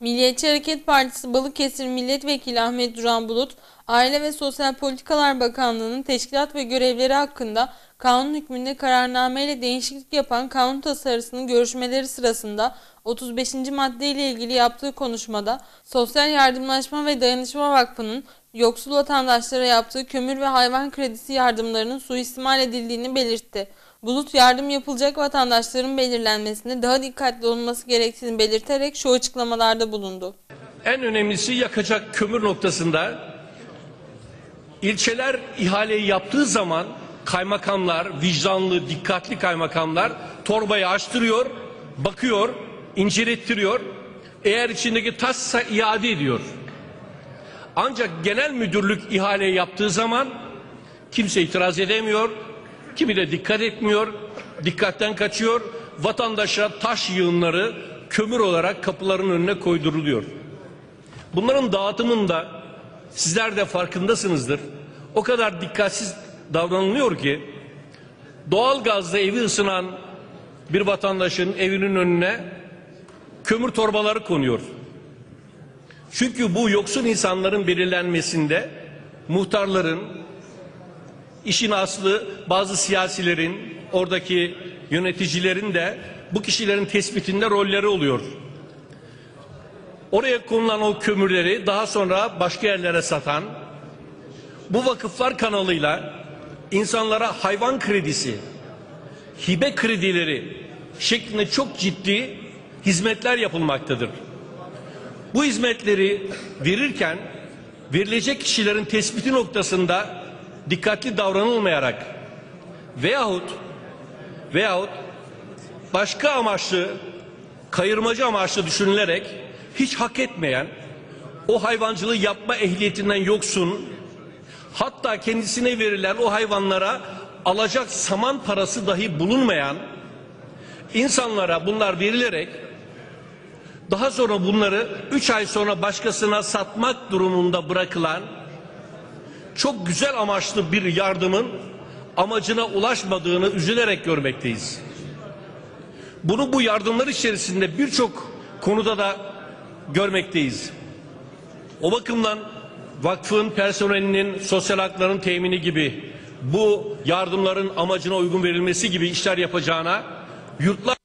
Milliyetçi Hareket Partisi Balıkesir Milletvekili Ahmet Duran Bulut, Aile ve Sosyal Politikalar Bakanlığı'nın teşkilat ve görevleri hakkında kanun hükmünde kararnameyle değişiklik yapan kanun tasarısının görüşmeleri sırasında 35. madde ile ilgili yaptığı konuşmada Sosyal Yardımlaşma ve Dayanışma Vakfı'nın yoksul vatandaşlara yaptığı kömür ve hayvan kredisi yardımlarının suistimal edildiğini belirtti. Bulut yardım yapılacak vatandaşların belirlenmesinde daha dikkatli olunması gerektiğini belirterek şu açıklamalarda bulundu. En önemlisi yakacak kömür noktasında ilçeler ihaleyi yaptığı zaman kaymakamlar, vicdanlı, dikkatli kaymakamlar torbayı açtırıyor, bakıyor, incelettiriyor. Eğer içindeki taşsa iade ediyor. Ancak genel müdürlük ihaleyi yaptığı zaman kimse itiraz edemiyor, kimi de dikkat etmiyor, dikkatten kaçıyor. Vatandaşa taş yığınları kömür olarak kapıların önüne koyduruluyor. Bunların dağıtımında sizler de farkındasınızdır. O kadar dikkatsiz davranılıyor ki doğal gazla evi ısınan bir vatandaşın evinin önüne kömür torbaları konuyor. Çünkü bu yoksul insanların belirlenmesinde muhtarların, işin aslı bazı siyasilerin, oradaki yöneticilerin de bu kişilerin tespitinde rolleri oluyor. Oraya konulan o kömürleri daha sonra başka yerlere satan bu vakıflar kanalıyla insanlara hayvan kredisi, hibe kredileri şeklinde çok ciddi hizmetler yapılmaktadır. Bu hizmetleri verirken verilecek kişilerin tespiti noktasında dikkatli davranılmayarak veyahut veyahut başka amaçlı kayırmacı amaçlı düşünülerek hiç hak etmeyen o hayvancılığı yapma ehliyetinden yoksun hatta kendisine verilen o hayvanlara alacak saman parası dahi bulunmayan insanlara bunlar verilerek daha sonra bunları üç ay sonra başkasına satmak durumunda bırakılan çok güzel amaçlı bir yardımın amacına ulaşmadığını üzülerek görmekteyiz. Bunu bu yardımlar içerisinde birçok konuda da görmekteyiz. O bakımdan vakfın personelinin sosyal hakların temini gibi bu yardımların amacına uygun verilmesi gibi işler yapacağına yurtlar